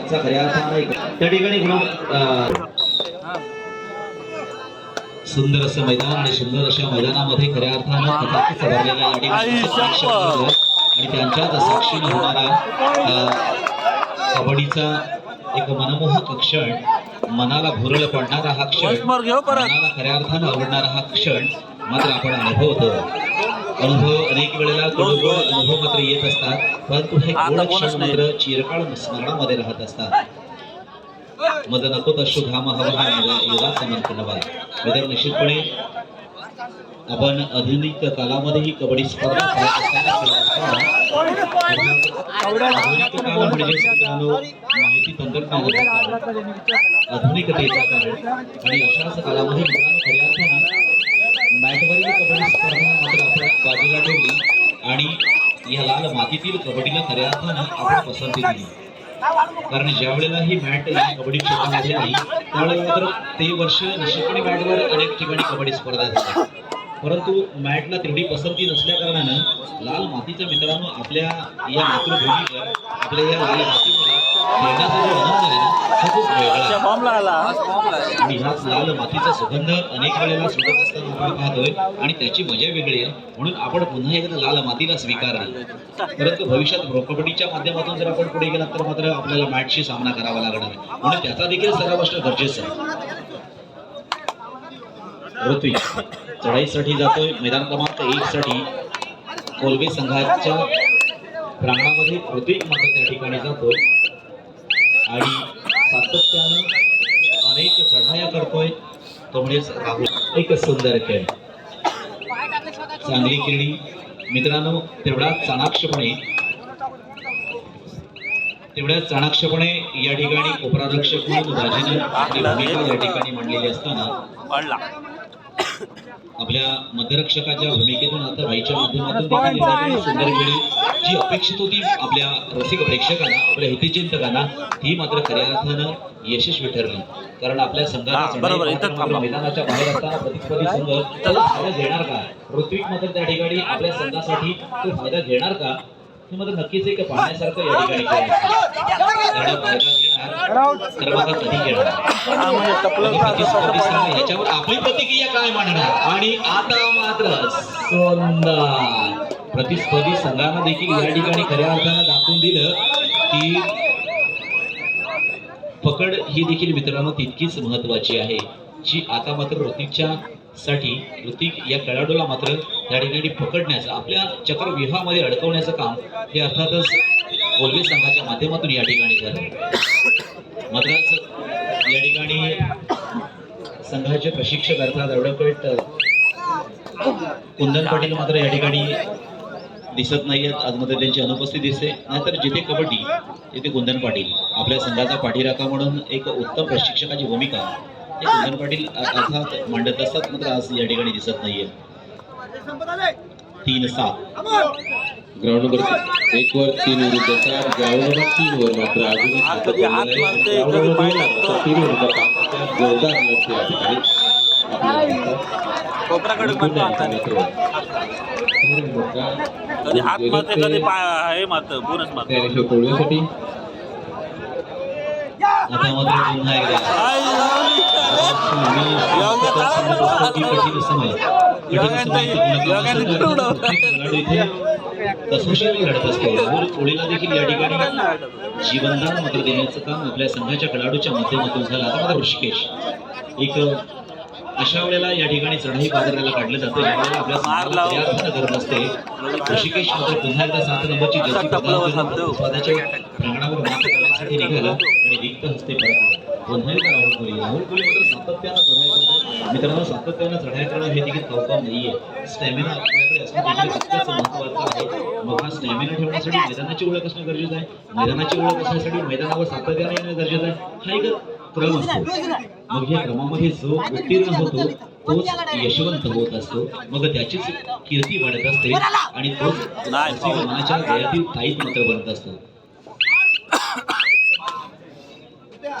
त्या ठिकाणी सुंदर असं मैदान आणि सुंदर अशा मैदानामध्ये खऱ्या अर्थानं आणि त्यांच्याच साक्षीनं होणारा कबड्डीचा एक मनमोहक क्षण मनाला भुरळ पडणारा हा क्षण मनाला खऱ्या अर्थानं आवडणारा हा क्षण मात्र आपण अनुभवतो अनुभव अनेक वेळेला अनुभव मात्र येत असतात. परंतु हे क्षण मात्र चिरकाळ स्मरणामध्ये राहत असतात. मद नको तशु घाम हवा हा नवा तर निश्चितपणे आपण आधुनिक कालामध्ये ही कबड्डी स्पर्धा म्हणजे माहिती तंत्रज्ञानाचा काळ. आधुनिकतेचा काळ. आणि अशाच कालामध्ये खऱ्या अर्थानं मॅटवरील कबड्डी स्पर्धा मात्र आपण बाजूला ठेवली आणि या लाल मातीतील कबड्डीला खऱ्या अर्थानं आपण पसंती दिली. कारण ज्या वेळेला ही मॅट कबड्डी क्षेत्रामध्ये आली त्यावेळेला मात्र ते वर्ष निश्चितपणे मॅटवर अनेक ठिकाणी कबड्डी स्पर्धा झाल्या परंतु मॅटला तेवढी पसंती नसल्या कारणानं लाल मातीच्या मित्रांनो आपल्या या मातृभूमीवर आपल्या या लाल मातीमध्ये खेळण्याचा हा लागला आणि लाल मातीचा सुगंध अनेक वेळेला सुटत असताना आपण पाहतोय आणि त्याची मजा वेगळी आहे. म्हणून आपण पुन्हा एकदा लाल मातीला स्वीकारली परंतु भविष्यात प्रो कबड्डीच्या माध्यमातून जर आपण पुढे गेलात तर मात्र आपल्याला मॅचशी सामना करावा लागणार आहे. म्हणून त्याचा देखील सराव असणं गरजेचं आहे. पृथ्वी चढाईसाठी जातोय. मैदान क्रमांक एक साठी कोलबे संघाच्या प्रांगणामध्ये ऋत्विक मात्र त्या ठिकाणी जातोय. आणि सातत्यानं अनेक चढाया करतोय तो म्हणजेच राहुल. एक सुंदर खेळ. चांगली खेळी. मित्रांनो तेवढा चाणाक्षपणे तेवढ्या चाणाक्षपणे या ठिकाणी कोपरारक्षक म्हणून राजेने आपली भूमिका या ठिकाणी मांडलेली असताना आपल्या मध्यरक्षकाच्या भूमिकेतून आता भाईच्या माध्यमातून सुंदर खेळी जी अपेक्षित होती आपल्या रसिक प्रेक्षकांना आपल्या हितचिंतकांना ही मात्र खऱ्या अर्थानं यशस्वी ठरली. कारण आपल्या संघाला. मैदानाच्या बाहेर असताना प्रतिस्पर्धी संघ त्याला फायदा घेणार का? ऋत्विक मात्र त्या ठिकाणी आपल्या संघासाठी तो फायदा घेणार का? मात्र नक्कीच एक पाहण्यासारखं या ठिकाणी खेळ आहे. त्याला फायदा घेणार तर मात्र कधी घेणार हा. म्हणजे टपलं आणि प्रतिस्पर्धी संघ ह्याच्यावर आपली प्रतिक्रिया काय मांडणार आणि आता मात्र प्रतिस्पर्धी संघानं देखील या ठिकाणी खऱ्या अर्थानं दाखवून दिलं की पकड ही देखील मित्रांनो तितकीच महत्वाची आहे जी आता मात्र ऋतिकच्या साठी ऋतिक या खेळाडूला मात्र या ठिकाणी पकडण्याचं आपल्या चक्रव्यूहामध्ये अडकवण्याचं काम हे अर्थातच कोल्हे संघाच्या माध्यमातून या ठिकाणी झालं. मात्र या ठिकाणी संघाचे प्रशिक्षक अर्थात एवढपेट कुंदन पाटील मात्र या ठिकाणी दिसत नाहीयेत. आज मध्ये त्यांची अनुपस्थिती दिसते. नाहीतर जिथे कबड्डी तिथे कुंदन पाटील. आपल्या संघाचा पाठीराखा म्हणून एक उत्तम प्रशिक्षकाची भूमिका कुंदन पाटील अर्थात मांडत असतात मात्र आज या ठिकाणी दिसत नाहीये. तीन सात. ग्राउंड नंबर एक वर तीन विरुद्ध चार. ग्राउंड नंबर तीन वर मात्र अजूनही आहे. ग्राउंड नंबर तीन विरुद्ध अशा जोरदार लढती या ठिकाणी. आपल्याला दिसतात. कोपराकडे पुन्हा हात कधी हात मारते कधी पाय हे मारतं बोनस मारतं त्या रेषेवर तोडण्यासाठी पुन्हा एकदा कठीण समय कसोशीने लढत असतो देखील या ठिकाणी जीवनदान मात्र देण्याचं काम आपल्या संघाच्या खेळाडूच्या माध्यमातून झालं आता मात्र ऋषिकेश एक अशा वेळेला या ठिकाणी चढाई बाजाराला काढलं जातं आपल्याला आपल्या संघाला गरज असते ऋषिकेश मात्र पुन्हा एकदा सात नंबरची जर्सी प्रदान मात करण्यासाठी निघालं. रिक्त हस्ते पुन्हा एकदा राहुल कोहली राहुल कोहली मात्र सातत्यानं चढाई करतो. मित्रांनो सातत्यानं चढाई करणं हे देखील कौतम नाहीये. स्टॅमिना आपल्याकडे असणं तितकंच महत्वाचं आहे. मग हा स्टॅमिना ठेवण्यासाठी मैदानाची ओळख असणं गरजेचं आहे. मैदानाची ओळख असण्यासाठी मैदानावर सातत्याने येणं गरजेचं आहे. हा एक क्रम असतो. मग या क्रमामध्ये जो उत्तीर्ण होतो तोच यशवंत होत असतो. मग त्याचीच कीर्ती वाढत असते आणि तोच नाही. मनाच्या गळ्यातील ताईत मात्र बनत असतो.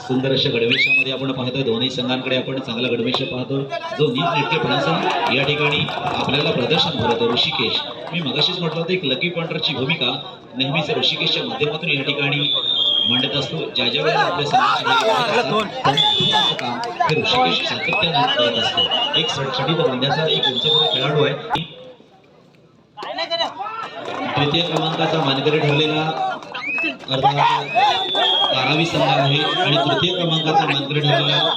सुंदर अशा गडवेशामध्ये आपण पाहतोय. दोन्ही संघांकडे आपण चांगला गडवेश पाहतो. जो नीटनेटकेपणाचा या ठिकाणी आपल्याला प्रदर्शन करतो ऋषिकेश. मी मगाशीच म्हटलं होतं एक लकी पॉइंटरची भूमिका नेहमीच ऋषिकेशच्या माध्यमातून या ठिकाणी मांडत असतो. ज्या ज्या वेळेला आपल्या काम हे ऋषिकेश सातत्यानं करत असतो. एक सडसडीत बांध्याचा एक उंचपुरा खेळाडू आहे. तृतीय क्रमांकाचा मानकरी ठरलेला बारावी संघ आहे आणि तृतीय क्रमांकाचा मानकरी ठरलेला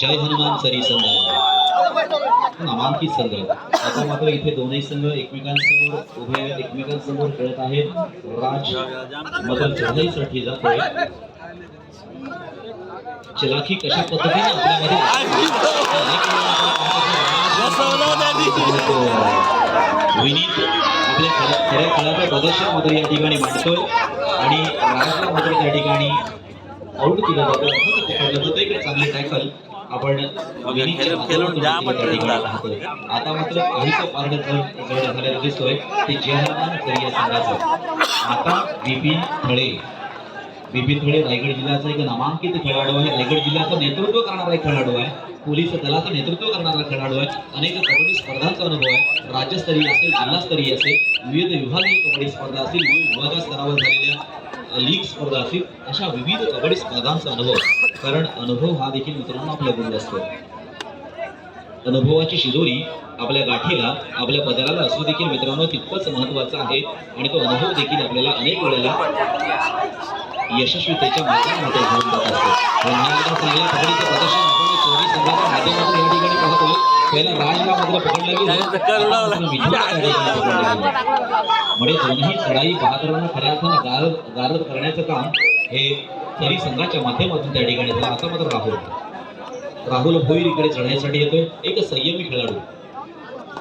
जय हनुमान सरी संघ. आहे नामांकित संघ. आता मात्र इथे दोनही संघ एकमेकांसमोर उभे एकमेकांसमोर खेळत आहेत. राज मदर चढाईसाठी जातोय. चलाखी कशा पद्धतीने आपल्यामध्ये विनीत आपल्या खऱ्या खऱ्या खेळाचं प्रदर्शन मात्र या ठिकाणी मांडतोय. आणि राजला मात्र त्या ठिकाणी आउट केलं जातं. जातं इकडे चांगले टॅकल आपण खेळून-. आता मात्र काहीच जड झालेलं दिसतोय. ते जे हनुमान सर या संघाचं. आता बिपिन थळे बिपिन थळे रायगड जिल्ह्याचा एक नामांकित खेळाडू आहे. रायगड जिल्ह्याचं नेतृत्व करणारा एक खेळाडू आहे. पोलीस दलाचं नेतृत्व करणारा खेळाडू आहे. अनेक कबड्डी स्पर्धांचा अनुभव आहे. राज्यस्तरीय असेल जिल्हास्तरीय असेल विविध विभागीय कबड्डी स्पर्धा असतील विविध विभागा स्तरावर झालेल्या लीग स्पर्धा असतील अशा विविध कबड्डी स्पर्धांचा अनुभव कारण अनुभव हा देखील मित्रांनो आपल्याकडे असतो. अनुभवाची शिदोरी आपल्या गाठीला आपल्या पदराला असू देखील मित्रांनो तितकंच महत्वाचं आहे. आणि तो अनुभव देखील आपल्याला अनेक वेळेला यशस्वीतेच्या माध्यमामध्ये घेऊन जात असतो एकदा चांगल्या पकडीचं प्रदर्शन आपण चोरी संघाच्या माध्यमातून या ठिकाणी पाहतोय पहिला राजला मात्र पकडलं गेलं. म्हणजे दोन्ही चढाई बहादरांना खऱ्या अर्थानं गार गारद करण्याचं काम हे तरी संघाच्या माध्यमातून त्या ठिकाणी झालं. आता मात्र राहुल. राहुल भोईर इकडे चढाईसाठी येतोय. एक संयमी खेळाडू.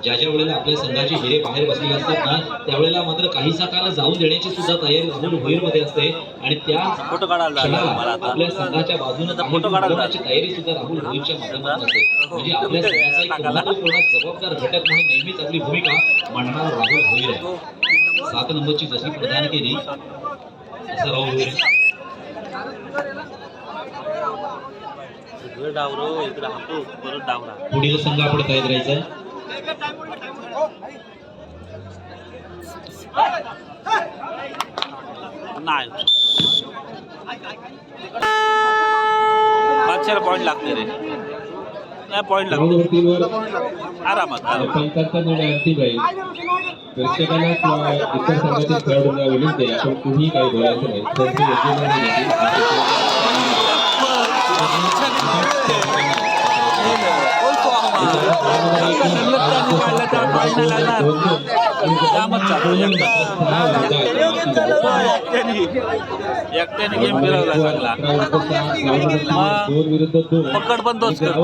ज्या ज्या वेळेला आपल्या संघाचे हिरे बाहेर बसलेले असतात ना त्यावेळेला मात्र काहीसा काळ जाऊन देण्याची सुद्धा तयारी राहुल भोईरमध्ये असते. आणि त्या फोटो काढायला. आपल्या संघाच्या बाजूने फोटो काढायला उडवण्याची तयारी सुद्धा राहुल भोईरच्या माध्यमातून असते. म्हणजे आपल्या संघाचा एक जबाबदार घटक म्हणून नेहमीच आपली भूमिका मांडणारा राहुल भोईर आहे. सात नंबरची जशी प्रदान केली असं राहुल भोईर पुढील संघ आपण तयार करायचा नाही पाचशे पॉईंट लागते रे नाही पॉईंट राऊंड लागते नंबर तीनवर आरामात आरामात पंचांचा निर्णय अंतिम राहील प्रेक्षकांना किंवा इतर संघातील खेळाडूंना विनंती आहे आपण कुणीही काही बोलायचं नाही त्यांची योग्य निर्णय घेतील. बोलतो काढलं तर चालू एकट्याने गेम फिरवला चांगला पकड पण तोच करतो.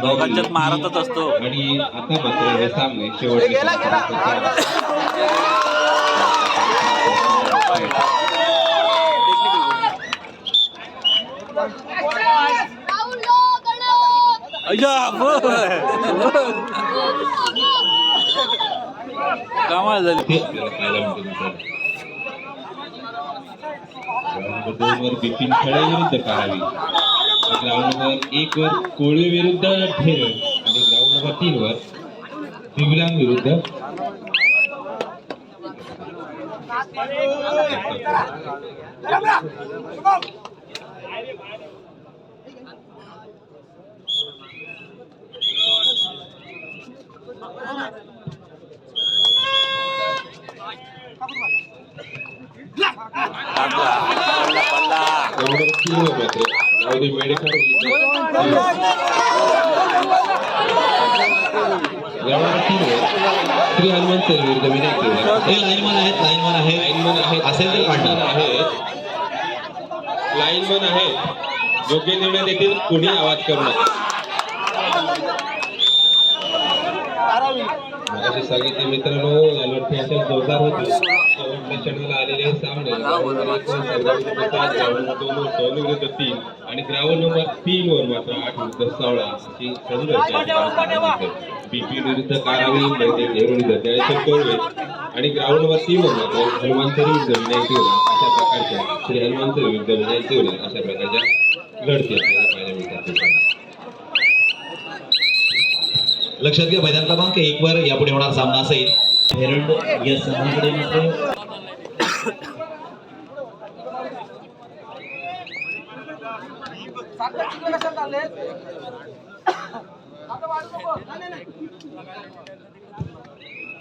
दोघांच्यात मारतच असतो. आणि आता मात्र हे सामने कमाल झाली. दोन वर बिपिन खळे विरुद्ध कारावी ग्राउंड नंबर एक वर कोळी विरुद्ध ढेर आणि ग्राउंड नंबर तीन वर दिव्यांग विरुद्ध ग्राउंड नंबर तीन वर श्री हनुमान सर विरुद्ध विनायक केवळ हे लाईनमन आहेत लाईनमन आहेत. लाईनमन आहेत. असेल तर काढणार आहेत. लाईनमन आहेत. योग्य निर्णय देतील कुणी आवाज करू नका. असे सांगितले मित्रांनो या लढती अशा जोरदार होती. शेवटच्या क्षणाला आलेले सामने. दोन विरुद्ध तीन आणि ग्राउंड नंबर तीन वर मात्र आठ विरुद्ध सोळा अशी संघर्ष बीपी विरुद्ध कारावी मध्ये देवरुडी ज्ञानेश्वर कोळवे. आणि ग्राउंडवर तीन वर मात्र हनुमानचरी विरुद्ध विनायक अशा प्रकारच्या श्री हनुमानचरी विरुद्ध विनायक अशा प्रकारच्या लढती आपल्याला पाहायला मिळतात लक्षात घ्या मैदान क्रमांक एक वर यापुढे होणार सामना असेल. हेरंड या संघाकडे मात्र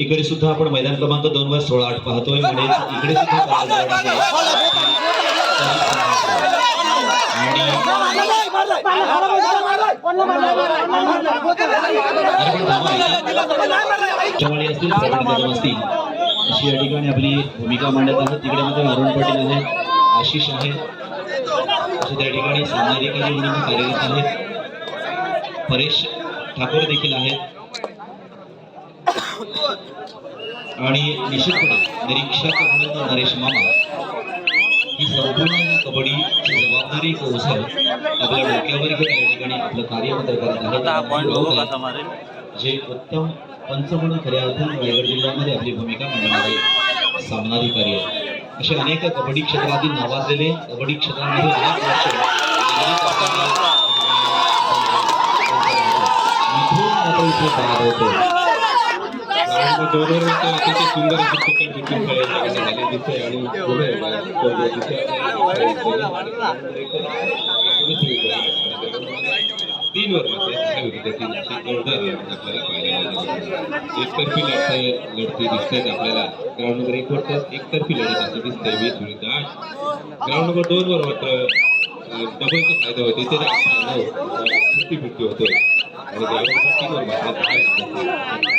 इकडे सुद्धा आपण मैदान क्रमांक दोन वर सोळा आठ पाहतोय. म्हणजे इकडे सुद्धा आणि असतील सगळे असतील अशी या ठिकाणी आपली भूमिका मांडत आहे तिकडे मात्र अरुण पाटील आहेत आशिष आहेत असे त्या ठिकाणी सामाजिकारी म्हणून कार्यरत आहेत परेश ठाकूर देखील आहेत आणि निश्चितपणे निरीक्षक म्हणून नरेश मामा. ही संपूर्ण कबड्डीची जबाबदारी कोसळ आपल्या डोक्यावर घेऊन या ठिकाणी आपलं कार्य मात्र करत हा मारेल. जे उत्तम पंच म्हणून खऱ्या अर्थाने रायगड जिल्ह्यामध्ये आपली भूमिका मांडणारे सामनाधिकारी आहेत. असे अनेक कबड्डी क्षेत्रातील नावाजलेले कबड्डी क्षेत्रामध्ये अनेक वर्ष मिथून मात्र इथे तयार होतो अतिशय सुंदर अशी पकड देखील झाली आणि पुढे तीन वर मात्र जोरदार आपल्याला पाहायला मिळाली. एकतर्फी लढत लढती दिसतात आपल्याला. ग्राउंड नंबर एक वर एकतर्फी लढत अशी दिसते. वीस विरुद्ध आठ. ग्राउंड नंबर दोन वर मात्र डबलचा फायदा होतो. इथे फिफ्टी फिफ्टी होतोय आणि ग्राउंड नंबर तीन वर मात्र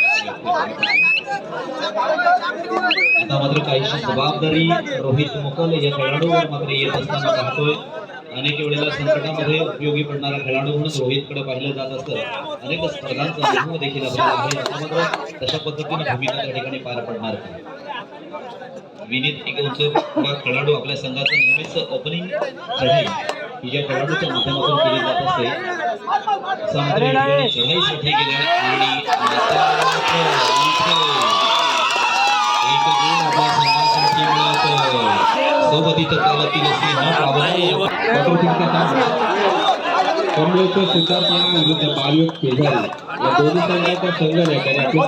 आता मात्र काहीशी जबाबदारी रोहित मुकल या खेळाडूवर मात्र येत असताना पाहतोय. अनेक वेळेला संकटामध्ये उपयोगी पडणारा खेळाडू म्हणून रोहितकडे पाहिलं जात असतं. अनेक स्पर्धांचा अनुभव देखील आपल्याला आहे. आता मात्र तशा पद्धतीने भूमिका त्या ठिकाणी पार पडणार विनीत एक उंच खेळाडू आपल्या संघाचं नेहमीच ओपनिंग चढाई ही ज्या खेळाडूच्या माध्यमातून केली जात असते. ठिकाणी चढाईसाठी गेल्या आणि आता इथे एक गुण आपल्या संघासाठी मिळत सोबतीच्या तालातील सिंह प्राबल्य कमलेश्वर सिद्धार्थ विरुद्ध बालक पेजारी या दोन्ही संघटनेकडे आपले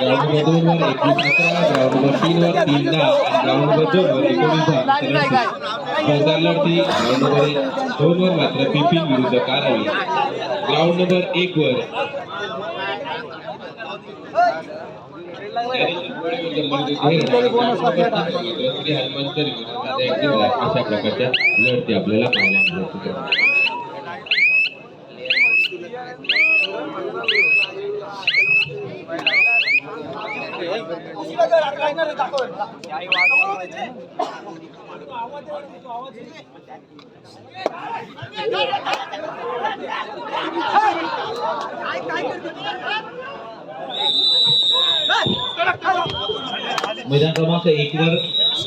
ग्राउंड नंबर दोन वर एकवीस अकरा ग्राउंड नंबर तीन वर तीन दहा ग्राउंड नंबर दोन वर एकोणीस दहा. जोरदार लढती ग्राउंड नंबर दोन वर मात्र पिपिन विरुद्ध कारावी ग्राउंड नंबर एक वर अशा प्रकारच्या लढती आपल्याला पाहायला मिळत होत्या. मैदान क्रमांक एक वर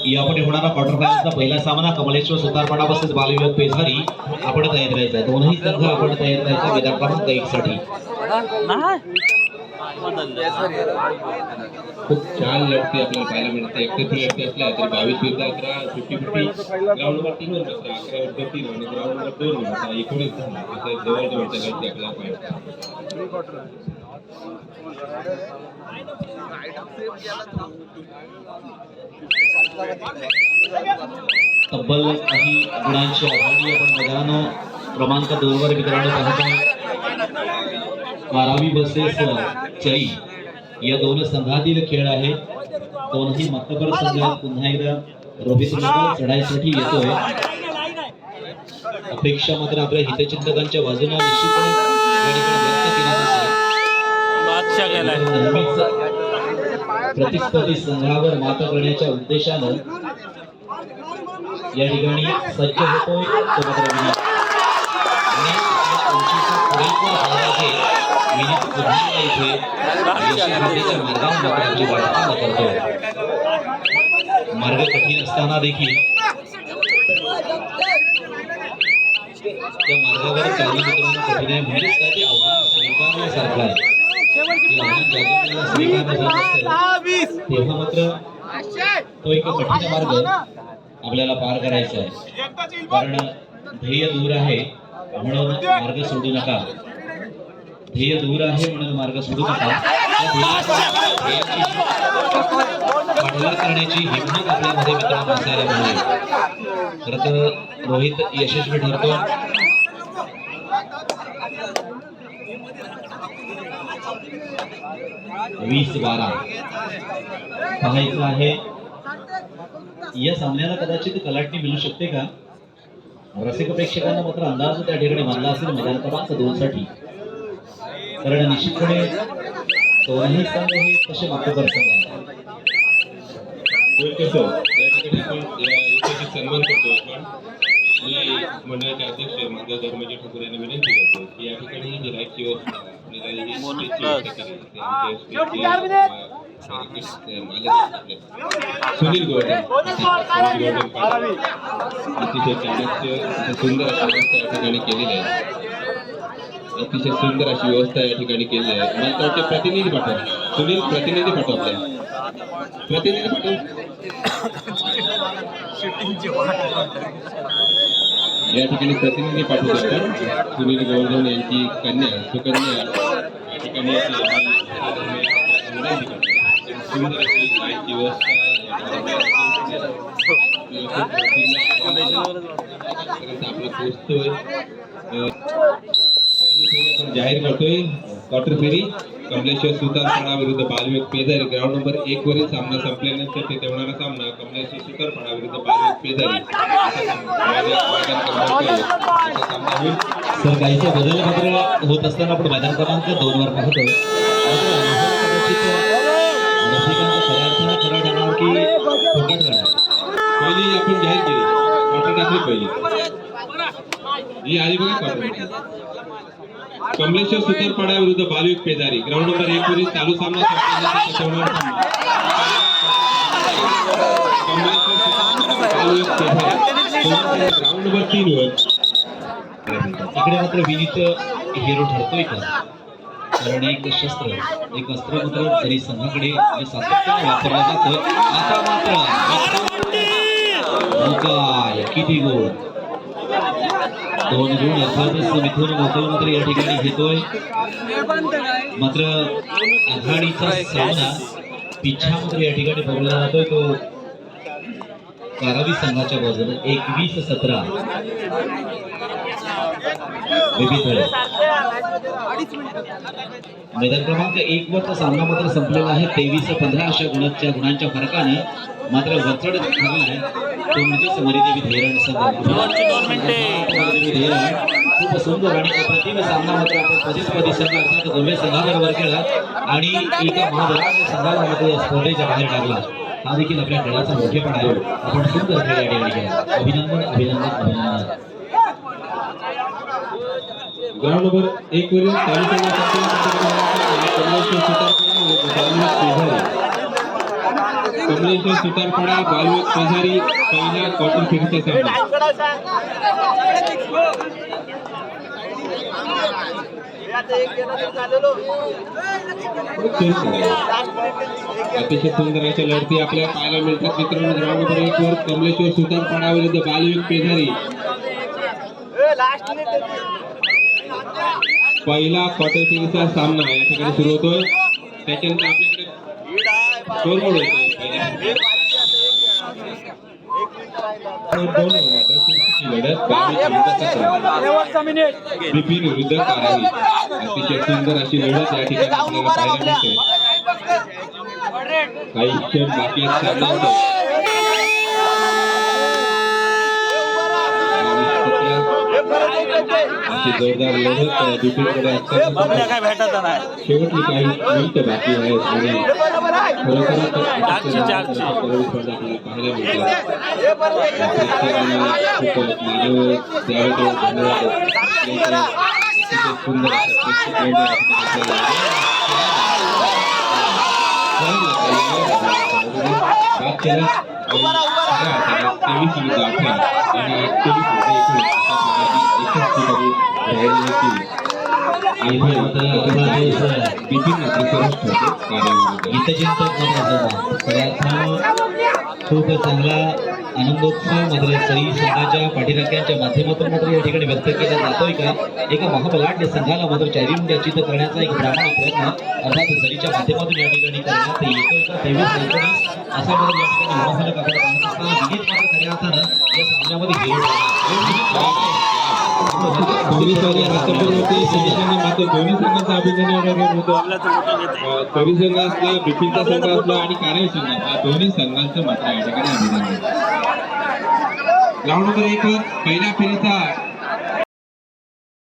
यापुढे होणारा क्वार्टर फायनलचा पहिला सामना कमलेश्वर सुतारपाडा बसेस बालविभाग पेझारी आपण तयार राहायचा दोनही संघ आपण तयार राहायचा मैदान क्रमांक एक साठी खूप छान लढती आपल्याला पाहायला मिळते. एकटे लढती असल्या तरी बावीस विरुद्ध अकरा फिफ्टी फिफ्टी ग्राउंड नंबर तीन वर मात्र अकरा विरुद्ध तीन आणि ग्राउंड नंबर दोन वर मात्र एकोणीस दहा असे जवळजवळच्या लढती आपल्याला पाहिजे तब्बल काही गुणांची आघाडी आपण मैदान क्रमांक दोन वर मित्रांनो पाहतो. बारावी बसेस चई या दोन संघातील खेळ आहे. दोनही मातबर संघ पुन्हा एकदा रोहित मुकुल चढाईसाठी येतोय. अपेक्षा मात्र आपल्या हितचिंतकांच्या बाजूने निश्चितपणे प्रतिस्पर्धी संघावर मात करण्याच्या उद्देशानं या ठिकाणी सज्ज होतोय तो मात्र विनीत. आणि इथे यशस्वीतेच्या वाटचाल करतो मार्ग कठीण असताना देखील त्या मार्गावर चालू मित्रांनो कठीण आहे म्हणजेच काय ते आव्हान स्वीकारण्यासारखं आहे तेव्हा मात्र तो एक कठीण मार्ग आपल्याला पार करायचा आहे कारण ध्येय दूर आहे म्हणून मार्ग सोडू नका ध्येय दूर आहे म्हणून मार्ग सोडू नका पाठलाग करण्याची हिंमत आपल्यामध्ये मित्रांनो असायला पाहिजे खरं तर रोहित यशस्वी ठरतो वीस बारा पाहायचं आहे या सामन्याला कदाचित कलाटणी मिळू शकते का रसिक प्रेक्षकांना मात्र अंदाज त्या ठिकाणी बांधला असेल मैदान क्रमांक दोन साठी कारण निश्चितपणे दोन्ही संघ हे तसे मातोबर संघ. होईल कसं या ठिकाणी आपण लोकांचे सन्मान करतो आपण. मी मंडळाचे अध्यक्ष माझा धर्मजी ठाकूर यांना विनंती करतो की या ठिकाणी आपले सुनील पाटील. अतिशय चाणक्य सुंदर या ठिकाणी केलेली आहे अतिशय सुंदर अशी व्यवस्था या ठिकाणी केलेली आहे मला तर वाटतं प्रतिनिधी पाठव सुनील प्रतिनिधी पाठव आपल्या प्रतिनिधी पाठव या ठिकाणी प्रतिनिधी पाठवत असतात सुनील गोवर्धन यांची कन्या सुकन्या या ठिकाणी आपली आम्ही विनंती करतो. सुंदर अशी लाईटची व्यवस्था या ठिकाणी आपल्याला खूप सुंदर आतापर्यंत आपला पोहोचतोय अं, पहिली फेरी आपण जाहीर करतोय क्वार्टर फेरी कमलेश्वर सुतारपाडा विरुद्ध बालवेग पेजारी ग्राउंड नंबर एक वरील सामना संपल्यानंतर तिथे होणारा सामना कमलेश्वर सुतारपाडा विरुद्ध बालवेग पेजारी असा मैदान तर काहीचे बदल मात्र होत असताना आपण मैदान क्रमांक दोन वर पाहतो पहिली आपण जाहीर केली. क्वार्टर टाकली पहिली. ही आली बघा क्वार्टर कमलेश्वर सुतारपाडा विरुद्ध बालविक पेजारी. ग्राउंड नंबर एक वरील चालू सामना ग्राउंड नंबर तीन वर. इकडे मात्र विनीत हिरो ठरतोय का? कारण एक शस्त्र एक अस्त्र मात्र तरी संघाकडे सातत्याने वापरलं जातं. आता मात्र किती गोड दोन गुण अर्थातच मिथून गोकुळ मात्र या ठिकाणी घेतोय. मात्र आघाडीचा सामना पिछा मात्र या ठिकाणी बघला जातोय. तो कारावी संघाच्या बाजूने एकवीस सतरा. मैदान क्रमांक एक वरचा सामना मात्र संपलेला आहे. तेवीस पंधरा अशा गुणाच्या गुणांच्या फरकाने मात्र वचड आहे. तो म्हणजे समरिदेवी धैरण संघ दोनशे दोन खूप सुंदर आणि प्रतिम सामना मात्र आपण प्रतिस्पर्धी संघ अर्थात गोवे संघाबरोबर केला आणि एका महाबलाच्या संघाला मात्र या स्पर्धेच्या बाहेर टाकला हा देखील आपल्या खेळाचा मोठेपण आहे आपण सुंदर खेळ या ठिकाणी केला अभिनंदन. अभिनंदन अभिनंदन ग्राउंड नंबर एक वरील कमलेश्वर सुतारपाडा विरुद्ध बालविक पेजारी कमलेश्वर सुतारपाडा बालविक पेजारी पहिला क्वार्टर फेरीचा सामना अतिशय सुंदर लढती आपल्या पाहायला मिळतात. मित्रांनो ग्राउंड नंबर एक वर कमलेश्वर सुतारपाडा विरुद्ध बालविक पेधारी पहिला क्वार्टर फेरीचा सामना या ठिकाणी सुरू होतोय. त्याच्यानंतर आपल्याकडे दोन मात्र सुरूची लढत बावीस विरुद्ध सतरा. बिपिन विरुद्ध कारावी अतिशय सुंदर अशी लढत या ठिकाणी आपल्याला पाहायला मिळते. काही क्षण बाकी आहेत जोरदार लढत बिपिनकडे असताना काय भेटायचा नाही. शेवटची काही मिनिटं बाकी आहेत. आणि पाहायला मिळतात खूप मानव द्यावे तेवढे धन्यवाद आपल्या इथे अतिशय सुंदर असं प्रेक्षक मंडळ या ठिकाणी आपल्याला बाद केला आणि तेवीस विरुद्ध अठरा आणि तेवीस विरुद्ध एकोणीस अशा प्रकारची एकच ठिकाणी राहिलेली टीम इथे मात्र आपला जो स- बिपिन मात्र खूप चांगला आनंदोत्सव मात्र सई संघाच्या पाठीराख्यांच्या माध्यमातून मात्र या ठिकाणी व्यक्त केला जातोय का? एका महाबलाढ्य संघाला मात्र चॅरिंग करण्याचा एक प्रामाणिक प्रयत्न अर्थात सरीच्या माध्यमातून या ठिकाणी करण्यात येतोय का? तेवीस एकोणीस असा मात्र या ठिकाणी मोहफलक आपल्याला पाहत असताना विनीत मात्र खऱ्या अर्थानं या सामन्यामध्ये गेलो दोन्ही संघ आतापर्यंत संघाने मात्र दोन्ही संघांचं अभिनंदन वगैरे होतं कवी संघ असला बिपिनचा संघ असला आणि कार्य संघ असला दोन्ही संघांचं मात्र या ठिकाणी अभिनंदन. ग्राउंड नंबर एक वर पहिल्या फेरीचा